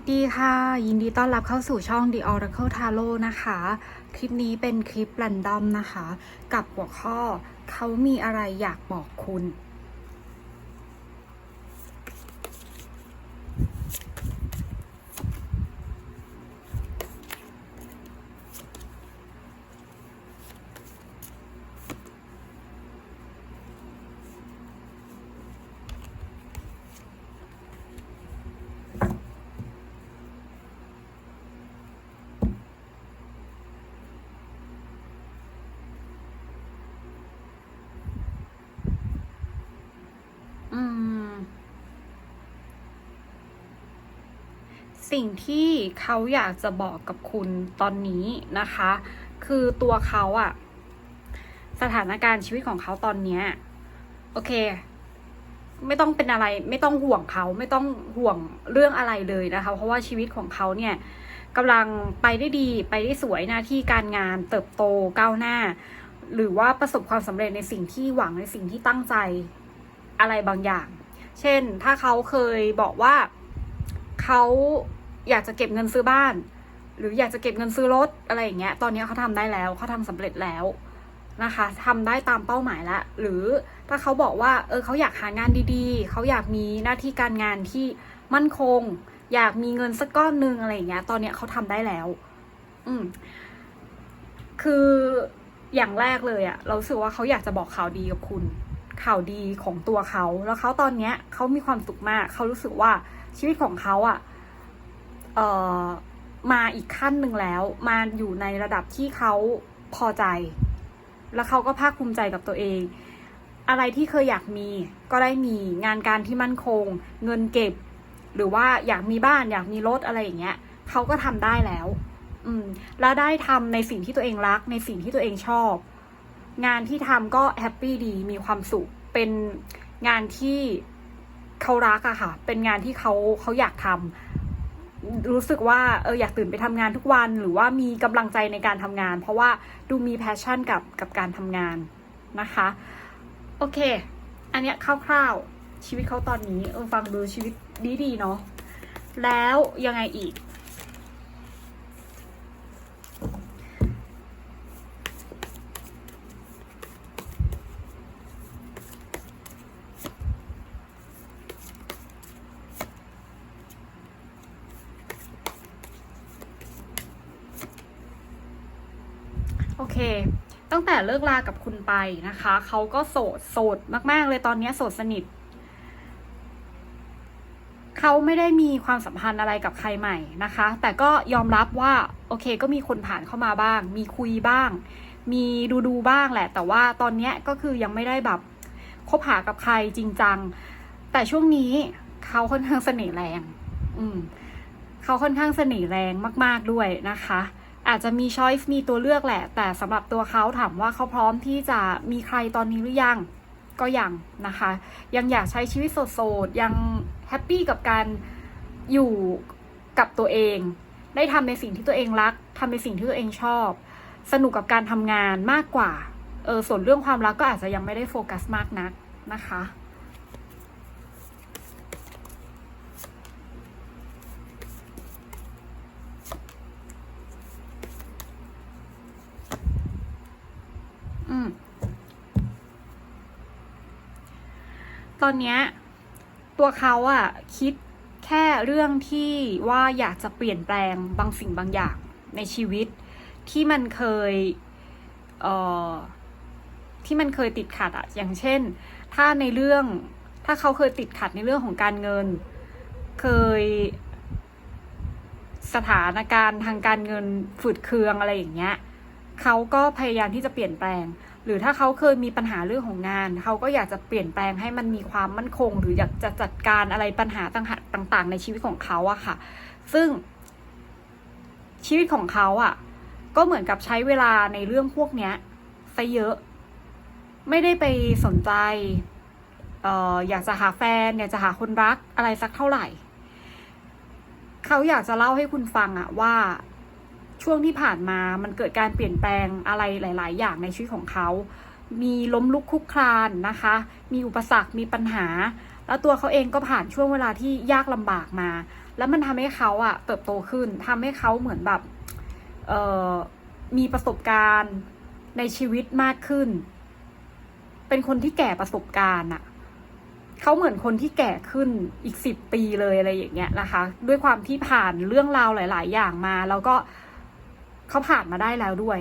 สวัสดีค่ะ ยินดีต้อนรับเข้าสู่ช่อง The Oracle Tarot นะคะ คลิปนี้เป็นคลิปรันดอมนะคะ กับหัวข้อเขามีอะไรอยากบอกคุณ สิ่งที่เขาอยากจะบอกกับคุณตอนนี้นะคะ คือตัวเขาอะสถานการณ์ชีวิตของเขาตอนเนี้ยโอเค ไม่ต้องเป็นอะไร ไม่ต้องห่วงเขาไม่ต้องห่วงเรื่องอะไรเลยนะคะ เพราะว่าชีวิตของเขาเนี่ยกำลังไปได้ดีไปได้สวยหน้าที่การงานเติบโตก้าวหน้า หรือว่าประสบความสำเร็จในสิ่งที่หวังในสิ่งที่ตั้งใจอะไรบางอย่าง เช่นถ้าเขาเคยบอกว่าเขา อยากจะเก็บเงินซื้อบ้าน หรืออยากจะเก็บเงินซื้อรถอะไรอย่างเงี้ย ตอนนี้เขาทำได้แล้วเขาทำสำเร็จแล้วนะคะทำได้ตามเป้าหมายแล้วหรือถ้าเขาบอกว่าเออเขาอยากหางานดีๆ เขาอยากมีหน้าที่การงานที่มั่นคง อยากมีเงินสักก้อนหนึ่งอะไรอย่างเงี้ย ตอนเนี้ยเขาทำได้แล้ว อืมคืออย่างแรกเลยอะเราสึกว่าเขาอยากจะบอกข่าวดีกับคุณ ข่าวดีของตัวเขา แล้วเขาตอนเนี้ยเขามีความสุขมาก เขารู้สึกว่าชีวิตของเขาอะเอ่อ มาอีกขั้นหนึ่งแล้ว มาอยู่ในระดับที่เขาพอใจ แล้วเขาก็ภาคภูมิใจกับตัวเอง อะไรที่เคยอยากมีก็ได้มีงานการที่มั่นคง เงินเก็บ หรือว่าอยากมีบ้านอยากมีรถอะไรอย่างเงี้ยเขาก็ทำได้แล้ว อืม แล้วได้ทำในสิ่งที่ตัวเองรัก ในสิ่งที่ตัวเองชอบ งานที่ทำก็แฮปปี้ดีมีความสุข เป็นงานที่เขารักอะค่ะ เป็นงานที่เขาเขาอยากทำ รู้สึกว่าเอออยากตื่นไปทำงานทุกวัน หรือว่ามีกำลังใจในการทำงาน เพราะว่าดูมีแพชชั่นกับกับการทำงานนะคะ โอเค อันเนี้ยคร่าวๆชีวิตเขาตอนนี้เออฟังดูชีวิตดีๆเนาะแล้วยังไงอีก โอเค ตั้งแต่เลิกลากับคุณไปนะคะ เขาก็โสด โสดมาก ๆ เลยตอนนี้โสดสนิท เขาไม่ได้มีความสัมพันธ์อะไรกับใครใหม่นะคะ แต่ก็ยอมรับว่า โอเค ก็มีคนผ่านเข้ามาบ้าง มีคุยบ้าง มีดูดูบ้างแหละ แต่ว่าตอนนี้ก็คือยังไม่ได้แบบคบหากับใครจริงจัง แต่ช่วงนี้เขาค่อนข้างเสน่ห์แรง อืม เขาค่อนข้างเสน่ห์แรงมาก ๆด้วยนะคะ อาจจะมีช้อยส์มีตัวเลือกแหละ แต่สำหรับตัวเขาถามว่าเขาพร้อมที่จะมีใครตอนนี้หรือยัง ก็ยังนะคะ ยังอยากใช้ชีวิตโสดๆ ยังแฮปปี้กับการอยู่กับตัวเอง ได้ทำในสิ่งที่ตัวเองรักทำในสิ่งที่ตัวเองชอบ สนุกกับการทำงานมากกว่า เออส่วนเรื่องความรักก็อาจจะยังไม่ได้โฟกัสมากนักนะคะ ตอนเนี้ยตัวเขาอะคิดแค่เรื่องที่ว่าอยากจะเปลี่ยนแปลงบางสิ่งบางอย่างในชีวิต ที่มันเคยเอ่อที่มันเคยติดขัดอะอย่างเช่น ถ้าในเรื่องถ้าเขาเคยติดขัดในเรื่องของการเงิน เคยสถานการณ์ทางการเงินฝืดเคืองอะไรอย่างเงี้ยเขาก็พยายามที่จะเปลี่ยนแปลง รือถ้าเขาเคยมีปัญหาเรื่องของงาน เขาก็อยากจะเปลี่ยนแปลงให้มันมีความมั่นคง หรืออยากจะจัดการอะไรปัญหาต่างๆ ในชีวิตของเขาอะค่ะ ซึ่งชีวิตของเขาอะก็เหมือนกับใช้เวลาในเรื่องพวกเนี้ยซะเยอะ ไม่ได้ไปสนใจอออยากจะหาแฟนอยากจะหาคนรักอะไรสักเท่าไหร่ เขาอยากจะเล่าให้คุณฟังอะว่า ช่วงที่ผ่านมามันเกิดการเปลี่ยนแปลงอะไรหลาย ๆ อย่างในชีวิตของเขา มีล้มลุกคลุกคลานนะคะ มีอุปสรรค มีปัญหา แล้วตัวเขาเองก็ผ่านช่วงเวลาที่ยากลำบากมา แล้วมันทำให้เขาอะเติบโตขึ้นทำให้เขาเหมือนแบบเออมีประสบการณ์ในชีวิตมากขึ้น เป็นคนที่แก่ประสบการณ์อะเขาเหมือนคนที่แก่ขึ้นอีกสิบปีเลยอะไรอย่างเงี้ยนะคะ ด้วยความที่ผ่านเรื่องราวหลาย ๆ อย่างมา แล้วก็ เขาผ่านมาได้แล้วด้วย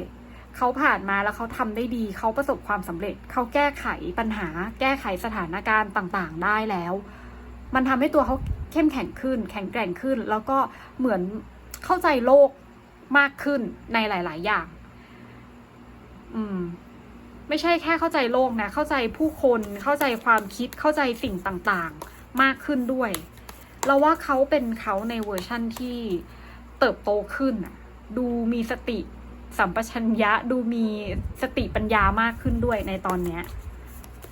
เขาผ่านมาแล้วเขาทำได้ดี เขาประสบความสำเร็จ เขาแก้ไขปัญหา แก้ไขสถานการณ์ต่างๆ ได้แล้ว มันทำให้ตัวเขาเข้มแข็งขึ้น แข็งแกร่งขึ้น แล้วก็เหมือนเข้าใจโลกมากขึ้นในหลาย ๆ อย่าง อืม ไม่ใช่แค่เข้าใจโลกนะ เข้าใจผู้คน เข้าใจความคิด เข้าใจสิ่งต่างๆ มากขึ้นด้วย เราว่าเขาเป็นเขาในเวอร์ชั่นที่เติบโตขึ้นน่ะ ดูมีสติสัมปชัญญะดูมีสติปัญญามากขึ้นด้วยในตอนเนี้ย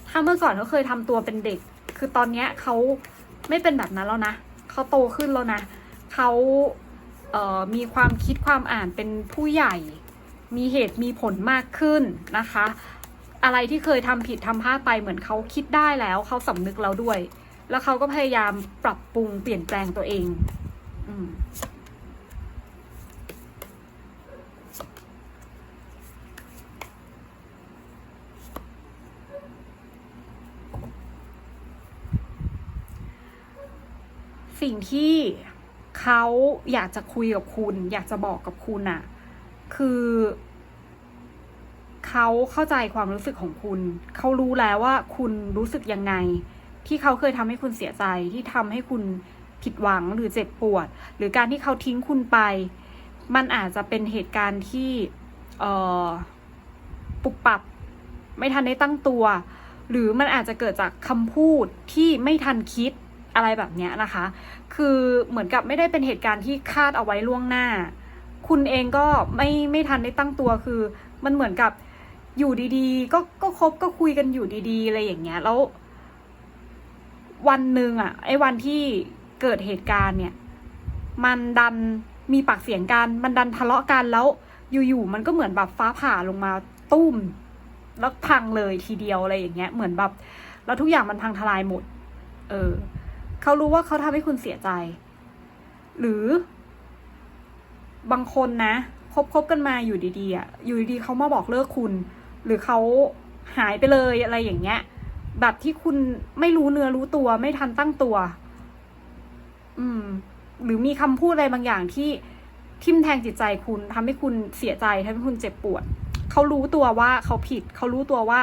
ถ้าเมื่อก่อนเขาเคยทำตัวเป็นเด็ก คือตอนเนี้ยเขาไม่เป็นแบบนั้นแล้วนะเขาโตขึ้นแล้วนะเขาเออมีความคิดความอ่านเป็นผู้ใหญ่ มีเหตุมีผลมากขึ้นนะคะ อะไรที่เคยทำผิดทำพลาดไปเหมือนเขาคิดได้แล้วเขาสำนึกแล้วด้วย แล้วเขาก็พยายามปรับปรุงเปลี่ยนแปลงตัวเอง อืม สิ่งที่เขาอยากจะคุยกับคุณ อยากจะบอกกับคุณน่ะคือเขาเข้าใจความรู้สึกของคุณ เขารู้แล้วว่าคุณรู้สึกยังไง ที่เขาเคยทำให้คุณเสียใจที่ทำให้คุณผิดหวังหรือเจ็บปวด หรือการที่เขาทิ้งคุณไป มันอาจจะเป็นเหตุการณ์ที่เออปุบปับ ไม่ทันได้ตั้งตัว หรือมันอาจจะเกิดจากคำพูดที่ไม่ทันคิด อะไรแบบเนี้ยนะคะ คือเหมือนกับไม่ได้เป็นเหตุการณ์ที่คาดเอาไว้ล่วงหน้า คุณเองก็ไม่ไม่ทันได้ตั้งตัวคือ มันเหมือนกับอยู่ดีๆ ก็ก็คบก็คุยกันอยู่ดีๆอะไรอย่างเงี้ยแล้ว วันหนึ่งอะไอ้วันที่เกิดเหตุการณ์เนี่ย มันดันมีปากเสียงกันมันดันทะเลาะกันแล้วอยู่ๆมันก็เหมือนแบบฟ้าผ่าลงมาตุ้ม แล้วพังเลยทีเดียวอะไรอย่างเงี้ย เหมือนแบบแล้วทุกอย่างมันพังทลายหมด เออ เขารู้ว่าเขาทำให้คุณเสียใจ หรือบางคนนะคบคบกันมาอยู่ดีๆอะอยู่ดีๆเขามาบอกเลิกคุณ หรือเขาหายไปเลยอะไรอย่างเงี้ย แบบที่คุณไม่รู้เนื้อรู้ตัวไม่ทันตั้งตัว อืม หรือมีคำพูดอะไรบางอย่างที่ทิ่มแทงจิตใจคุณทำให้คุณเสียใจทำให้คุณเจ็บปวดเขารู้ตัวว่าเขาผิด เขารู้ตัวว่า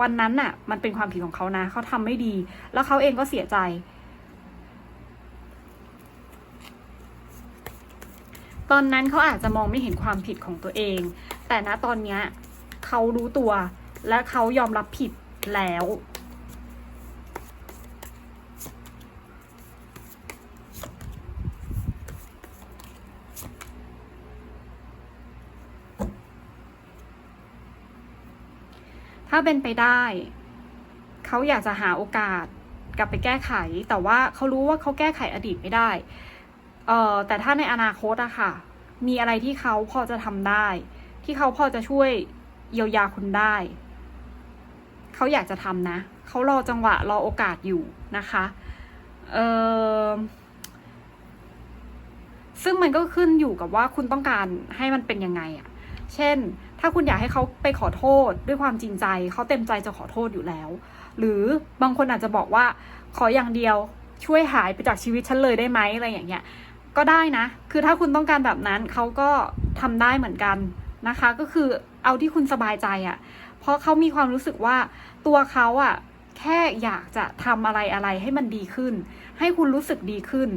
วันนั้นน่ะ มันเป็นความผิดของเขานะ เขาทำไม่ดี แล้วเขาเองก็เสียใจ ตอนนั้นเขาอาจจะมองไม่เห็นความผิดของตัวเอง แต่ณตอนเนี้ยเขารู้ตัวและเขายอมรับผิดแล้ว ถ้าเป็นไปได้ เขาอยากจะหาโอกาสกลับไปแก้ไข แต่ว่าเขารู้ว่าเขาแก้ไขอดีตไม่ได้ เอ่อแต่ถ้าในอนาคตอะค่ะ มีอะไรที่เขาพอจะทำได้ ที่เขาพอจะช่วยเยียวยาคุณได้ เขาอยากจะทำนะเขารอจังหวะรอโอกาสอยู่นะคะเอ่อซึ่งมันก็ขึ้นอยู่กับว่าคุณต้องการให้มันเป็นยังไงอะเช่น ถ้าคุณอยากให้เขาไปขอโทษด้วยความจริงใจ เขาเต็มใจจะขอโทษอยู่แล้ว หรือบางคนอาจจะบอกว่าขออย่างเดียวช่วยหายไปจากชีวิตฉันเลยได้ไหมอะไรอย่างเงี้ย ก็ได้นะ คือถ้าคุณต้องการแบบนั้นเขาก็ทำได้เหมือนกันนะคะ ก็คือเอาที่คุณสบายใจอะ่ะ เพราะเขามีความรู้สึกว่าตัวเขาอะ่ะแค่อยากจะทำอะไรอะไรให้มันดีขึ้น ให้คุณรู้สึกดีขึ้น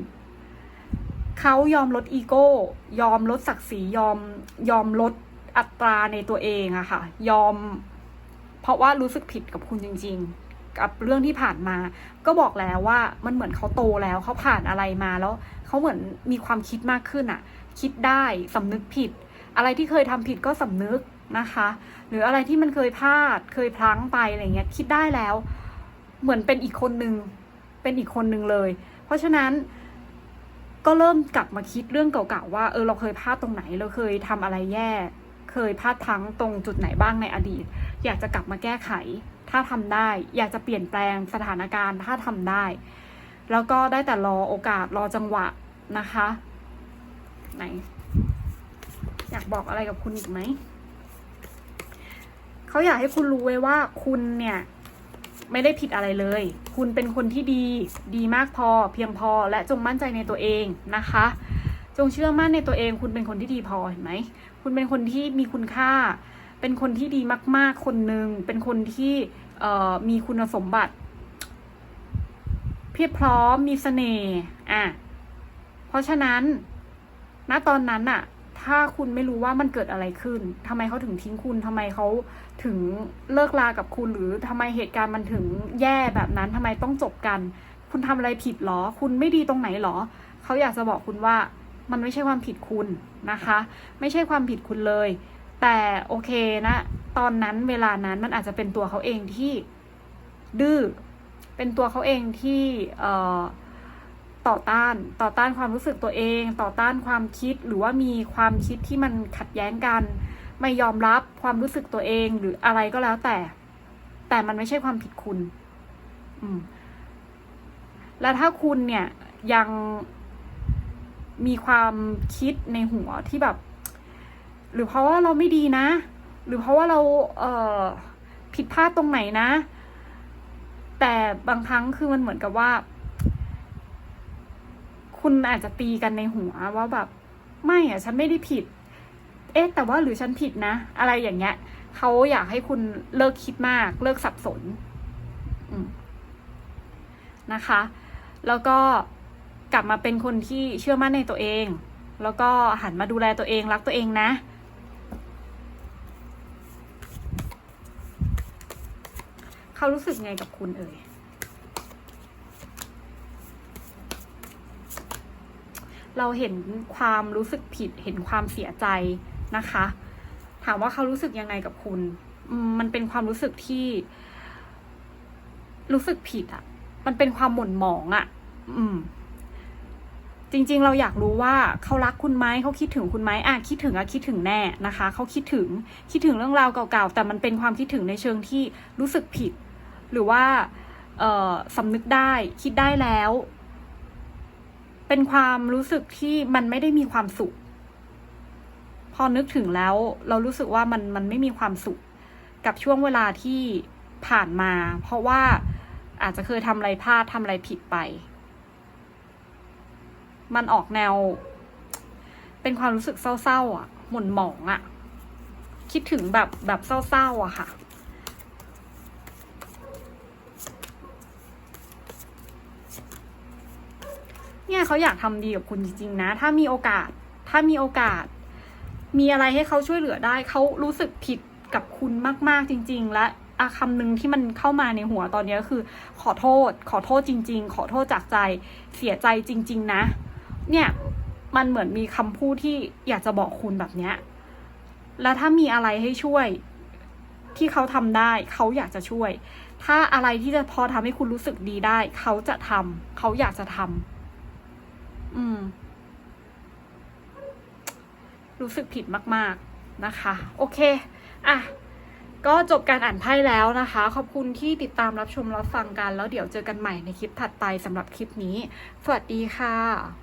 เขายอมลดอีโก้ ยอมลดศักดิ์ศรียอมยอมลดอัตราในตัวเองอะค่ะ ยอม เพราะว่ารู้สึกผิดกับคุณจริง ๆ กับเรื่องที่ผ่านมา ก็บอกแล้วว่ามันเหมือนเขาโตแล้วเขาผ่านอะไรมาแล้วเขาเหมือนมีความคิดมากขึ้นอะคิดได้สำนึกผิด อะไรที่เคยทำผิดก็สำนึกนะคะ หรืออะไรที่มันเคยพลาดเคยพลั้งไปอะไรเงี้ยคิดได้แล้ว เหมือนเป็นอีกคนนึงเป็นอีกคนนึงเลย เพราะฉะนั้นก็เริ่มกลับมาคิดเรื่องเก่าๆว่าเออเราเคยพลาดตรงไหนเราเคยทำอะไรแย่ เคยพลาดพลั้งตรงจุดไหนบ้างในอดีต อยากจะกลับมาแก้ไข ถ้าทำได้ อยากจะเปลี่ยนแปลงสถานการณ์ ถ้าทำได้ แล้วก็ได้แต่รอโอกาสรอจังหวะนะคะ ไหน อยากบอกอะไรกับคุณอีกไหมเขาอยากให้คุณรู้ไว้ว่าคุณเนี่ยไม่ได้ผิดอะไรเลย คุณเป็นคนที่ดี ดีมากพอ เพียงพอ และจงมั่นใจในตัวเองนะคะ จงเชื่อมั่นในตัวเอง คุณเป็นคนที่ดีพอเห็นไหม คุณเป็นคนที่มีคุณค่า เป็นคนที่ดีมาก ๆ คนหนึ่ง เป็นคนที่ มีคุณสมบัติ เพียบพร้อมมีเสน่ห์อะเพราะฉะนั้นณตอนนั้นอะถ้าคุณไม่รู้ว่ามันเกิดอะไรขึ้นทำไมเขาถึงทิ้งคุณทำไมเขาถึงเลิกลากับคุณ หรือทำไมเหตุการณ์มันถึงแย่แบบนั้นทำไมต้องจบกัน คุณทำอะไรผิดหรอ คุณไม่ดีตรงไหนหรอ เขาอยากจะบอกคุณว่า มันไม่ใช่ความผิดคุณนะคะ ไม่ใช่ความผิดคุณเลย แต่โอเคนะ ตอนนั้นเวลานั้นมันอาจจะเป็นตัวเขาเองที่ดื้อ เป็นตัวเขาเองที่เต่อต้านต่อต้านความรู้สึกตัวเอง ต่อต้านความคิดหรือว่ามีความคิดที่มันขัดแย้งกัน ไม่ยอมรับความรู้สึกตัวเองหรืออะไรก็แล้วแต่ แต่มันไม่ใช่ความผิดคุณ อืม แล้วถ้าคุณเนี่ยยังมีความคิดในหัวที่แบบ หรือเพราะว่าเราไม่ดีนะ หรือเพราะว่าเราเผิดพลาดตรงไหนนะ แต่บางครั้งคือมันเหมือนกับว่า คุณอาจจะตีกันในหัวว่าแบบ ไม่อะฉันไม่ได้ผิด เอ๊ะ แต่ว่าหรือฉันผิดนะ อะไรอย่างเงี้ยเขาอยากให้คุณเลิกคิดมาก เลิกสับสนนะคะ แล้วก็กลับมาเป็นคนที่เชื่อมั่นในตัวเอง แล้วก็หันมาดูแลตัวเองรักตัวเองนะ เขารู้สึกไงกับคุณเอ่ย เราเห็นความรู้สึกผิด เห็นความเสียใจนะคะ ถามว่าเขารู้สึกยังไงกับคุณมมันเป็นความรู้สึกที่ รู้สึกผิดอะ่ะ มันเป็นความหม่นหมองอะ่ะ อืมจริงๆ เราอยากรู้ว่าเขารักคุณไหมเขาคิดถึงคุณไหมอะคิดถึงอะคิดถึงแน่นะคะ เขาคิดถึงคิดถึงเรื่องราวเก่าๆ แต่มันเป็นความคิดถึงในเชิงที่รู้สึกผิด หรือว่าสำนึกได้คิดได้แล้ว เป็นความรู้สึกที่มันไม่ได้มีความสุข พอนึกถึงแล้ว เรารู้สึกว่ามันมันไม่มีความสุข กับช่วงเวลาที่ผ่านมา เพราะว่าอาจจะเคยทำอะไรพลาดทำอะไรผิดไป มันออกแนว เป็นความรู้สึกเศร้าๆอะ หม่นหมองอะ คิดถึงแบบแบบเศร้าๆอะค่ะ เนี่ยเขาอยากทำดีกับคุณจริงๆนะ ถ้ามีโอกาส ถ้ามีโอกาส มีอะไรให้เขาช่วยเหลือได้เขารู้สึกผิดกับคุณมากๆจริง ๆ และอะคำหนึ่งที่มันเข้ามาในหัวตอนนี้ก็คือ ขอโทษ ขอโทษจริง ๆ ขอโทษจากใจ เสียใจจริง ๆ นะ เนี่ยมันเหมือนมีคำพูดที่อยากจะบอกคุณแบบเนี้ยแล้วถ้ามีอะไรให้ช่วย ที่เขาทำได้เขาอยากจะช่วย ถ้าอะไรที่จะพอทำให้คุณรู้สึกดีได้ เขาจะทำเขาอยากจะทำ อืม รู้สึกผิดมาก ๆนะคะ โอเค อะ ก็จบการอ่านไพ่แล้วนะคะ ขอบคุณที่ติดตามรับชมรับฟังกัน แล้วเดี๋ยวเจอกันใหม่ในคลิปถัดไปสำหรับคลิปนี้ สวัสดีค่ะ